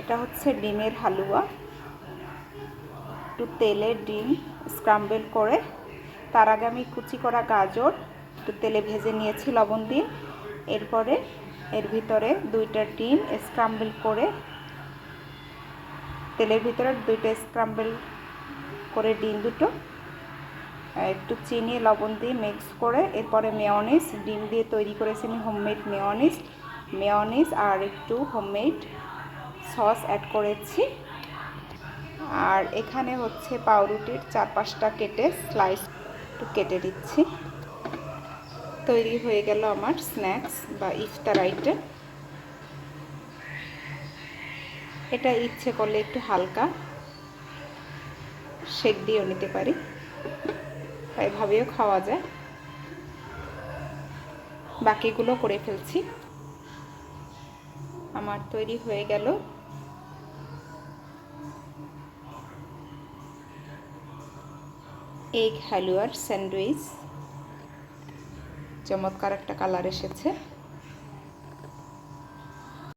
এটা হচ্ছে ডিমের হালুয়া। একটু তেলে ডিম স্ক্রাম্বেল করে, তার আগে আমি কুচি করা গাজর, একটু তেলে ভেজে নিয়েছি লবণ দিয়ে। এরপরে এর ভিতরে দুইটা ডিম স্ক্রাম্বেল করে, তেলের ভিতরে দুইটা স্ক্রাম্বেল করে ডিম দুটো, একটু চিনি, লবণ দিয়ে মিক্স করে, এরপরে মেয়নিস ডিম দিয়ে তৈরি করেছি আমি হোমমেড মেয়নিস মেয়নিস আর একটু হোমমেড সস অ্যাড করেছি। আর এখানে হচ্ছে পাউরুটির চার পাঁচটা কেটে স্লাইস একটু কেটে দিচ্ছি। তৈরি হয়ে গেল আমার স্ন্যাক্স বা ইফতার আইটেম এটা ইচ্ছে করলে একটু হালকা শেক দিয়েও নিতে পারি। তাই ভাবেও খাওয়া যায়। বাকিগুলো করে ফেলছি। আমার তৈরি হয়ে গেল এগ হালুয়ার স্যান্ডউইচ। চমৎকার একটা কালার এসেছে।